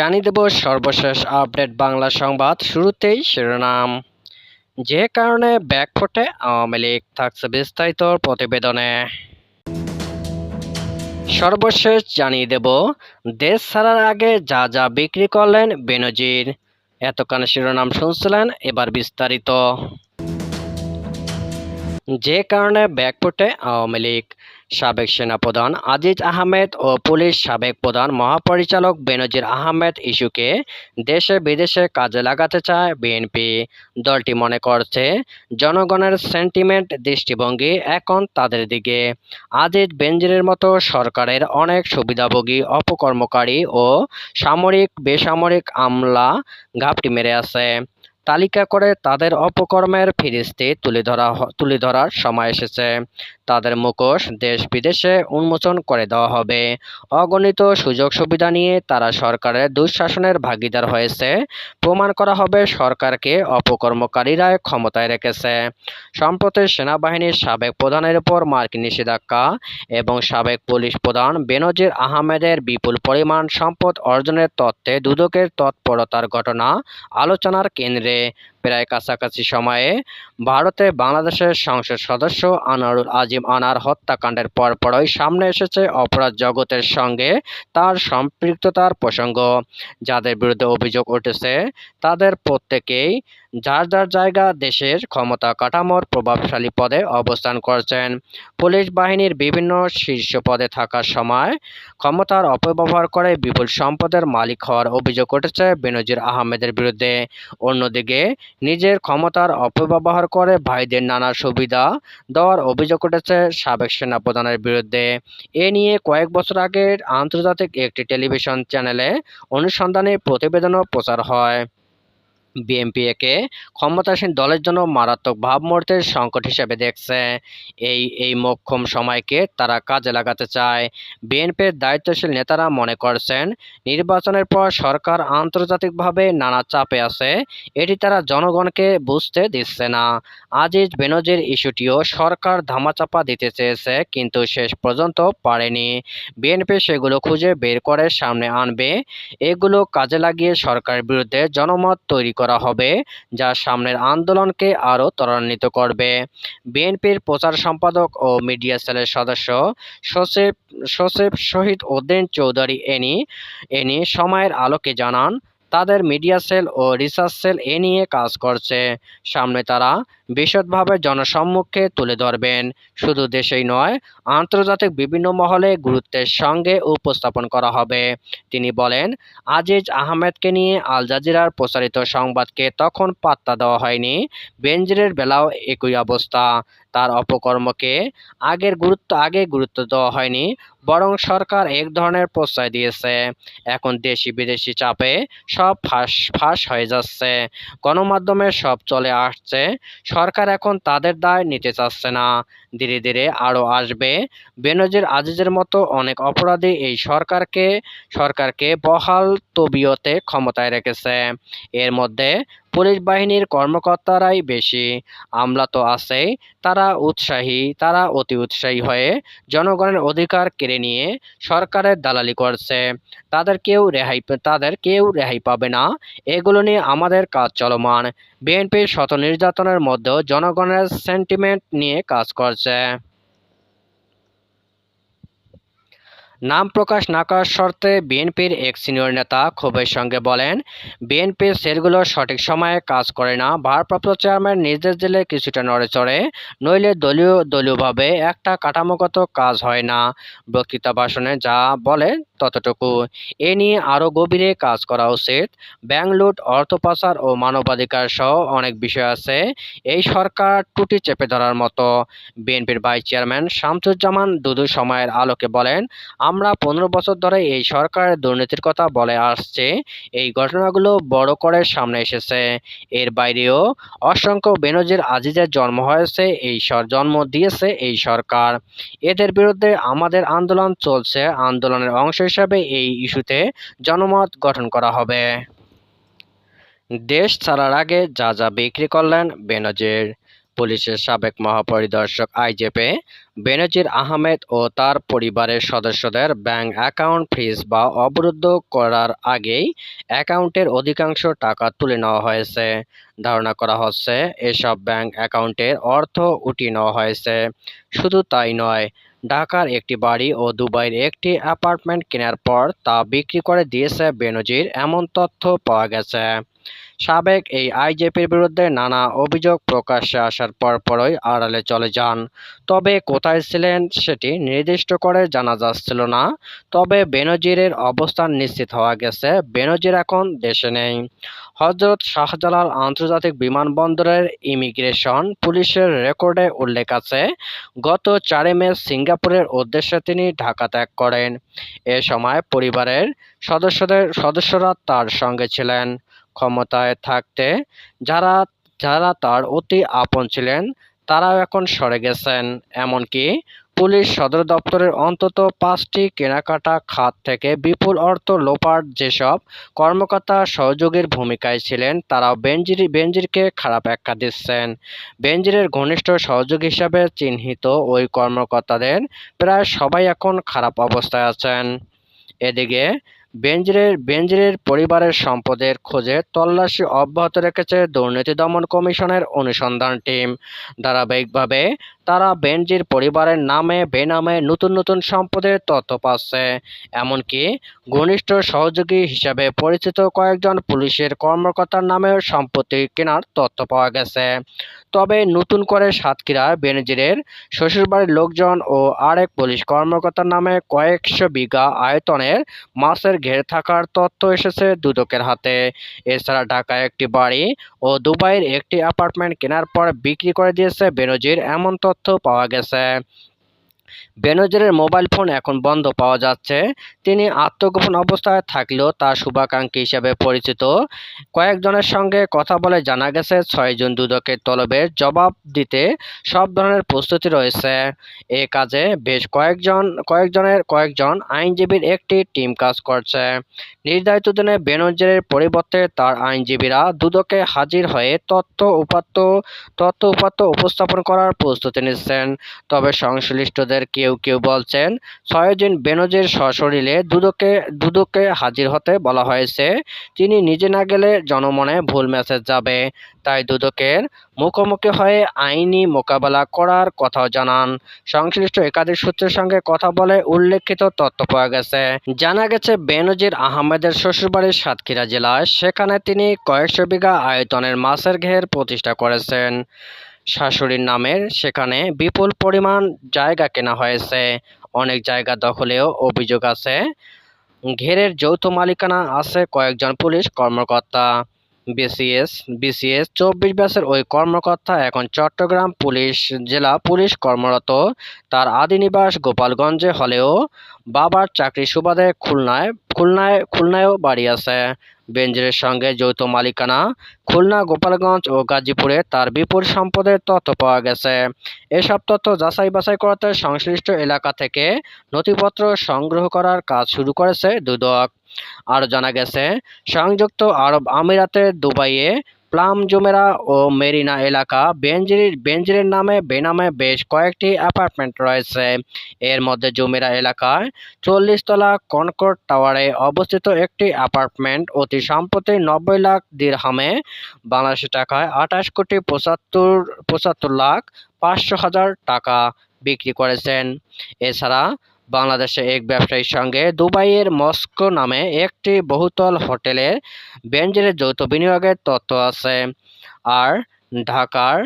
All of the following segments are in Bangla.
জানিয়ে দেব সর্বশেষ আপডেট বাংলা সংবাদ শুরুতেই শিরোনাম। যে কারণে ব্যাকফুটে আওয়ামী লীগ থাকছে বিস্তারিত প্রতিবেদনে। সর্বশেষ জানিয়ে দেব, দেশ ছাড়ার আগে যা যা বিক্রি করলেন বেনজির। এতক্ষণ শিরোনাম শুনছিলেন, এবার বিস্তারিত। যে কারণে ব্যাকফুটে আওয়ামী লীগ সাবেক সেনাপ্রধান আজিজ আহমেদ ও পুলিশ সাবেক প্রধান মহাপরিচালক বেনজির আহমেদ ইস্যুকে দেশে বিদেশে কাজে লাগাতে চায় বিএনপি। দলটি মনে করছে, জনগণের সেন্টিমেন্ট দৃষ্টিভঙ্গি এখন তাদের দিকে। আজিজ বেনজিরের মতো সরকারের অনেক সুবিধাভোগী, অপকর্মকারী ও সামরিক বেসামরিক আমলা ঘাপটি মেরে আছে। তালিকা করে তাদের অপকর্মের ফিরিস্তি তুলে ধরা তুলে ধরার সময় এসেছে। তাদের মুখোশ দেশ বিদেশে উন্মোচন করে দেওয়া হবে। অগণিত সুযোগ সুবিধা নিয়ে তারা সরকারের দুঃশাসনের ভাগিদার হয়েছে। প্রমাণ করা হবে সরকারকে অপকর্মকারীরা ক্ষমতায় রেখেছে। সম্প্রতি সেনাবাহিনীর সাবেক প্রধানের উপর মার্কিন নিষেধাজ্ঞা এবং সাবেক পুলিশ প্রধান বেনজির আহমেদের বিপুল পরিমাণ সম্পদ অর্জনের তত্ত্বে দুদকের তৎপরতার ঘটনা আলোচনার কেন্দ্রে প্রায় কাছাকাছি সময়ে ভারতে বাংলাদেশের সংসদ সদস্য আনারুল আজিম আনার হত্যাকাণ্ডের পরপরই সামনে এসেছে অপরাধ জগতের সঙ্গে তার সম্পৃক্ততার প্রসঙ্গ। যাদের বিরুদ্ধে অভিযোগ উঠেছে, তাদের প্রত্যেকেই যার যার জায়গা দেশের ক্ষমতা কাঠামোর প্রভাবশালী পদে অবস্থান করছেন। পুলিশ বাহিনীর বিভিন্ন শীর্ষ পদে থাকার সময় ক্ষমতার অপব্যবহার করে বিপুল সম্পদের মালিক হওয়ার অভিযোগ উঠেছে বেনজির আহমেদের বিরুদ্ধে। অন্যদিকে নিজের ক্ষমতার অপব্যবহার করে ভাইদের নানা সুবিধা দেওয়ার অভিযোগ উঠেছে সাবেক সেনাপ্রধানের বিরুদ্ধে। এ নিয়ে কয়েক বছর আগে আন্তর্জাতিক একটি টেলিভিশন চ্যানেলে অনুসন্ধানী প্রতিবেদনও প্রচার হয়। বিএনপি একে ক্ষমতাসীন দলের জন্য মারাত্মক ভাবমূর্তির সংকট হিসেবে দেখছে। এই এই মোক্ষম সময়কে তারা কাজে লাগাতে চায়। বিএনপির দায়িত্বশীল নেতারা মনে করছেন, নির্বাচনের পর সরকার আন্তর্জাতিকভাবে নানা চাপে আছে, এটি তারা জনগণকে বুঝতে দিচ্ছে না। আজিজ বেনজির ইস্যুটিও সরকার ধামাচাপা দিতে চেয়েছে, কিন্তু শেষ পর্যন্ত পারেনি। বিএনপি সেগুলো খুঁজে বের করে সামনে আনবে, এগুলো কাজে লাগিয়ে সরকারের বিরুদ্ধে জনমত তৈরি করা হবে, যা সামনের আন্দোলনকে আরও ত্বরান্বিত করবে। বিএনপির প্রচার সম্পাদক ও মিডিয়া সেলের সদস্য সচিব সচিব শহীদ উদ্দিন চৌধুরী এনি এনি সময়ের আলোকে জানান, তাদের মিডিয়া সেল ও রিসার্চ সেল এ নিয়ে কাজ করছে। সামনে তারা বিশদভাবে জনসম্মুখে তুলে ধরবেন। শুধু দেশেই নয়, আন্তর্জাতিক বিভিন্ন মহলে গুরুত্বের সঙ্গে উপস্থাপন করা হবে। তিনি বলেন, আজিজ আহমেদকে নিয়ে আল জাজিরার প্রচারিত সংবাদকে তখন পাত্তা দেওয়া হয়নি। বেনজিরের বেলাও একই অবস্থা। তার অপকর্মকে আগের গুরুত্ব, আগে গুরুত্ব দেওয়া হয়নি, বরং সরকার এক ধরনের প্রশ্রয় দিয়েছে। এখন দেশি বিদেশি চাপে সব ফাঁস ফাঁস হয়ে যাচ্ছে। গণমাধ্যমে সব চলে আসছে সরকার এখন তাদের দায় নিতে চাচ্ছে না। ধীরে ধীরে আরও আসবে। বেনজির আজিজের মতো অনেক অপরাধী এই সরকারকে সরকারকে বহাল তবিয়তে ক্ষমতায় রেখেছে। এর মধ্যে পুলিশ বাহিনীর কর্মকর্তারাই বেশি আমলা তো আছেই। তারা উৎসাহী, তারা অতি উৎসাহী হয়ে জনগণের অধিকার কেড়ে নিয়ে সরকারের দালালি করছে। তাদের কেউ রেহাই তাদের কেউ রেহাই পাবে না। এগুলো নিয়ে আমাদের কাজ চলমান। বিএনপির শত নির্যাতনের মধ্যেও জনগণের সেন্টিমেন্ট নিয়ে কাজ করছে। নাম প্রকাশ না করার শর্তে বিএনপির এক সিনিয়র নেতা ক্ষোভের সঙ্গে বলেন, বিএনপির সেলগুলো সঠিক সময়ে কাজ করে না, ভারপ্রাপ্ত চেয়ারম্যান নির্দেশ দিলে কিছুটা নড়ে চড়ে, নইলে দলীয় দলীয়ভাবে একটা কাঠামোগত কাজ হয় না। বক্তৃতা ভাষণে যা বলে ততটুকু। এ নিয়ে আরও গভীরে কাজ করা উচিত। ব্যাংক লুট অর্থ পাচার ও মানবাধিকার সহ অনেক বিষয় আছে, এই সরকার টুটি চেপে ধরার মতো। বিএনপির ভাইস চেয়ারম্যান শামসুজ্জামান দুদু সময়ের আলোকে বলেন আমরা পনেরো বছর ধরে এই সরকারের দুর্নীতির কথা বলে আসছে। এই ঘটনাগুলো বড় করে সামনে এসেছে। এর বাইরেও অসংখ্য বেনজির আজিজের জন্ম হয়েছে, এই জন্ম দিয়েছে এই সরকার। এদের বিরুদ্ধে আমাদের আন্দোলন চলছে। আন্দোলনের অংশ হিসাবে এই ইস্যুতে জনমত গঠন করা হবে। দেশ ছাড়ার আগে যা যা বিক্রি করলেন বেনজির। পুলিশের সাবেক মহাপরিদর্শক আইজেপি বেনজির আহমেদ ও তার পরিবারের সদস্যদের ব্যাংক অ্যাকাউন্ট ফ্রিজ বা অবরুদ্ধ করার আগেই অ্যাকাউন্টের অধিকাংশ টাকা তুলে নেওয়া হয়েছে। ধারণা করা হচ্ছে, এসব ব্যাংক অ্যাকাউন্টের অর্থ উঠিয়ে নেওয়া হয়েছে। শুধু তাই নয়, ঢাকার একটি বাড়ি ও দুবাইয়ের একটি অ্যাপার্টমেন্ট কেনার পর তা বিক্রি করে দিয়েছে বেনজির, এমন তথ্য পাওয়া গেছে। সাবেক এই আইজেপির বিরুদ্ধে নানা অভিযোগ প্রকাশ্যে আসার পরপরই আড়ালে চলে যান। তবে কোথায় ছিলেন সেটি নির্দিষ্ট করে জানা যাচ্ছিল না। তবে বেনজিরের অবস্থান নিশ্চিত হওয়া গেছে। বেনজির এখন দেশে নেই। হজরত শাহজালাল আন্তর্জাতিক বিমানবন্দরের ইমিগ্রেশন পুলিশের রেকর্ডে উল্লেখ আছে, গত চারে মে সিঙ্গাপুরের উদ্দেশ্যে তিনি ঢাকা ত্যাগ করেন। এ সময় পরিবারের সদস্যদের সদস্যরা তার সঙ্গে ছিলেন। ক্ষমতায় থাকতে যারা যারা তার অতি আপন ছিলেন, তারাও এখন সরে গেছেন। এমনকি পুলিশ সদর দপ্তরের অন্তত পাঁচটি কেনাকাটা খাত থেকে বিপুল অর্থ লোপাট যেসব কর্মকর্তা সহযোগীর ভূমিকায় ছিলেন, তারাও বেনজির, বেনজিরকে খারাপ ব্যাখ্যা দিচ্ছেন। বেনজিরের ঘনিষ্ঠ সহযোগী হিসাবে চিহ্নিত ওই কর্মকর্তাদের প্রায় সবাই এখন খারাপ অবস্থায় আছেন। এদিকে বেনজিরের বেঞ্জরের পরিবারের সম্পদের খোঁজে তল্লাশি অব্যাহত রেখেছে দুর্নীতি দমন কমিশনের অনুসন্ধান টিম। ধারাবাহিকভাবে তারা বেনজির পরিবারের নামে, বেনামে নতুন নতুন সম্পদের তথ্য পাচ্ছে। এমনকি ঘনিষ্ঠ সহযোগী হিসাবে পরিচিত কয়েকজন পুলিশের কর্মকর্তার নামেও সম্পত্তি কেনার তথ্য পাওয়া গেছে। তবে নতুন করে সাতক্ষীরা, বেনজিরের শ্বশুরবাড়ির লোকজন ও আরেক পুলিশ কর্মকর্তার নামে কয়েকশো বিঘা আয়তনের মাছের ঘের থাকার তথ্য এসেছে দুদকের হাতে। এছাড়া ঢাকায় একটি বাড়ি ও দুবাইয়ের একটি অ্যাপার্টমেন্ট কেনার পর বিক্রি করে দিয়েছে বেনজির এমন তথ্য। পাওয়া গেছে। বেনজিরের মোবাইল ফোন এখন বন্ধ পাওয়া যাচ্ছে। তিনি আত্মগোপন অবস্থায় থাকলেও তার শুভাকাঙ্ক্ষী হিসেবে পরিচিত। কয়েকজনের সঙ্গে কথা বলে জানা গেছে ছয়জন দুদকের তলবের জবাব দিতে সব ধরনের প্রস্তুতি রয়েছে। এ কাজে বেশ কয়েকজন, কয়েকজনের, কয়েকজন আইনজীবীর একটি টিম কাজ করছে। নির্ধারিত দিনে বেনজিরের পরিবর্তে তার আইনজীবীরা দুদকে হাজির হয়ে তথ্য উপাত্ত তথ্য উপাত্ত উপস্থাপন করার প্রস্তুতি নিচ্ছেন। তবে সংশ্লিষ্টদের কেউ কেউ বলছেন ছয়জন বেনজির সশরীরে দুদকে দুদকে হাজির হতে বলা হয়েছে। তিনি নিজে না গেলে জনমনে ভুল মেসেজ যাবে। তাই দুদকের মুখোমুখি হয়ে আইনি মোকাবেলা করার কথাও জানান। সংশ্লিষ্ট একাধিক সূত্রের সঙ্গে কথা বলে উল্লেখিত তথ্য পাওয়া গেছে। জানা গেছে, বেনজির আহমেদের শ্বশুরবাড়ির সাতক্ষীরা জেলায়। সেখানে তিনি কয়েকশো বিঘা আয়তনের মাছের ঘের প্রতিষ্ঠা করেছেন। শাশুড়ির নামের সেখানে বিপুল পরিমাণ জায়গা কেনা হয়েছে। অনেক জায়গা দখলেও অভিযোগ আছে। ঘেরের যৌথ মালিকানা আছে কয়েকজন পুলিশ কর্মকর্তা। বিসিএস বিসিএস চব্বিশ ব্যাচের ওই কর্মকর্তা এখন চট্টগ্রাম পুলিশ, জেলা পুলিশ কর্মরত। তার আদি নিবাস গোপালগঞ্জে হলেও বাবার চাকরি সুবাদে খুলনায় খুলনায়, খুলনায়ও বাড়ি আছে। বেনজিরের সঙ্গে যৌথ মালিকানা খুলনা, গোপালগঞ্জ ও গাজীপুরে তার বিপুল সম্পদের তথ্য পাওয়া গেছে। এসব তথ্য যাচাই বাছাই করতে সংশ্লিষ্ট এলাকা থেকে নথিপত্র সংগ্রহ করার কাজ শুরু করেছে দুদক। আরও জানা গেছে, সংযুক্ত আরব আমিরাতের দুবাইয়ে প্লাম জুমেরা ও মেরিনা এলাকা বেনজির, বেনজিরের নামে বেনামে বেশ কয়েকটি অ্যাপার্টমেন্ট রয়েছে। এর মধ্যে জুমেরা এলাকায় চল্লিশ তলা কনকর্ড টাওয়ারে অবস্থিত একটি অ্যাপার্টমেন্ট অতি সম্প্রতি নব্বই লাখ দিরহামে বাংলাদেশি টাকায় আঠাশ কোটি পঁচাত্তর পঁচাত্তর লাখ পাঁচশো হাজার টাকা বিক্রি করেছেন। এছাড়া বাংলাদেশে এক ব্যবসায়ীর সঙ্গে দুবাইয়ের মস্কো নামে একটি বহুতল হোটেলের বেনজিরের যৌথ বিনিয়োগের তথ্য আছে। আর ঢাকার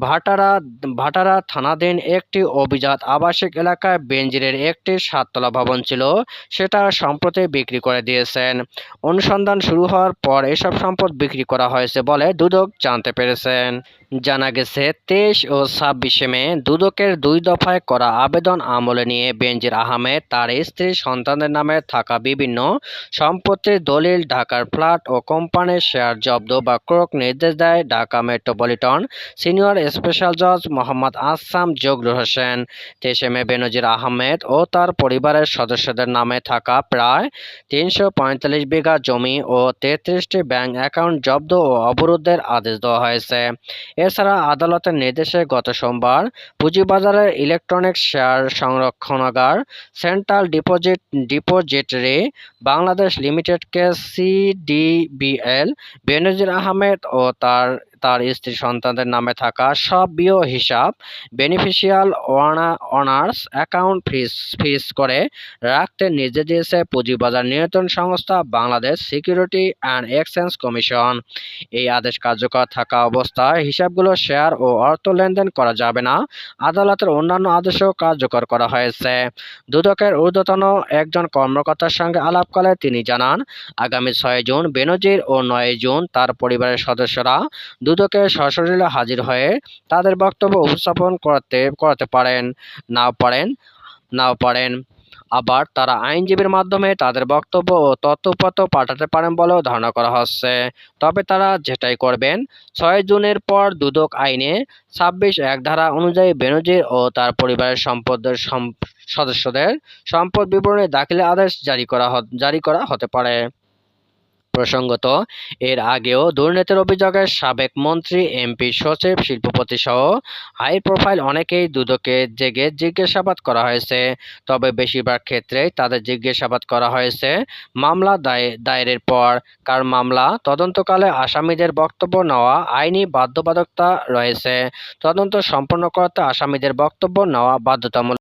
ভাটারা ভাটারা থানাধীন একটি অভিজাত আবাসিক এলাকায় বেঞ্জিরের একটি সাততলা ভবন ছিল, সেটা সম্প্রতি বিক্রি করে দিয়েছেন। অনুসন্ধান শুরু হওয়ার পর এসব সম্পদ বিক্রি করা হয়েছে বলে দুদক জানতে পেরেছেন। জানা গেছে, তেইশ ও ছাব্বিশে মে দুদকের দুই দফায় করা আবেদন আমলে নিয়ে বেনজির আহমেদ তার স্ত্রী সন্তানদের নামে থাকা বিভিন্ন সম্পত্তির দলিল, ঢাকার ফ্ল্যাট ও কোম্পানির শেয়ার জব্দ বা ক্রোক নির্দেশ দেয় ঢাকা মেট্রোপলিটন সিনিয়র স্পেশাল জজ মোহাম্মদ আসাম জগলুর হোসেন। তেইশে মে বেনজির আহমেদ ও তার পরিবারের সদস্যদের নামে থাকা প্রায় তিনশো পঁয়তাল্লিশ বিঘা জমি ও তেত্রিশটি ব্যাংক অ্যাকাউন্ট জব্দ ও অবরোধের আদেশ দেওয়া হয়েছে। এছাড়া আদালতের নির্দেশে গত সোমবার পুঁজিবাজারের ইলেকট্রনিক শেয়ার সংরক্ষণাগার সেন্ট্রাল ডিপোজিট ডিপোজিটরি বাংলাদেশ লিমিটেডকে সিডিবিএল বেনজির আহমেদ ও তার তার স্ত্রী সন্তানদের নামে থাকা সব হিসাব beneficial owners account freeze freeze করে রাখতে নির্দেশ দিয়েছে পুঁজিবাজার নিয়ন্ত্রণ সংস্থা Bangladesh security and exchange commission এই আদেশ কার্যকর থাকা অবস্থায় হিসাবগুলো শেয়ার ও অর্থ লেনদেন করা যাবে না। আদালতের অন্যান্য আদেশও কার্যকর করা হয়েছে। দুদকের ঊর্ধ্বতন একজন কর্মকর্তার সঙ্গে আলাপকালে তিনি জানান, আগামী ছয় জুন, বেনজির ও নয় জুন তার পরিবারের সদস্যরা দুদকে সশরীরে হাজির হয়ে তাদের বক্তব্য উপস্থাপন করতে করতে পারেন, নাও পারেন নাও পারেন। আবার তারা আইনজীবীর মাধ্যমে তাদের বক্তব্য ও তথ্যপত্র পাঠাতে পারেন বলেও ধারণা করা হচ্ছে। তবে তারা যেটাই করবেন, ছয় জুনের পর দুদক আইনে ছাব্বিশ এক ধারা অনুযায়ী বেনজির ও তার পরিবারের সম্পদের সম- সদস্যদের সম্পদ বিবরণী দাখিলের আদেশ জারি করা জারি করা হতে পারে। প্রসঙ্গত, এর আগেও দুর্নীতির অভিযোগে সাবেক মন্ত্রী, এমপি, সচিব, শিল্পপতি সহ হাই প্রোফাইল অনেকেই দুদকে জেগে জিজ্ঞাসাবাদ করা হয়েছে। তবে বেশিরভাগ ক্ষেত্রেই তাদের জিজ্ঞাসাবাদ করা হয়েছে মামলা দায়- দায়েরের পর কার মামলা তদন্তকালে আসামিদের বক্তব্য নেওয়া আইনি বাধ্যবাধকতা রয়েছে। তদন্ত সম্পন্ন করতে আসামিদের বক্তব্য নেওয়া বাধ্যতামূলক।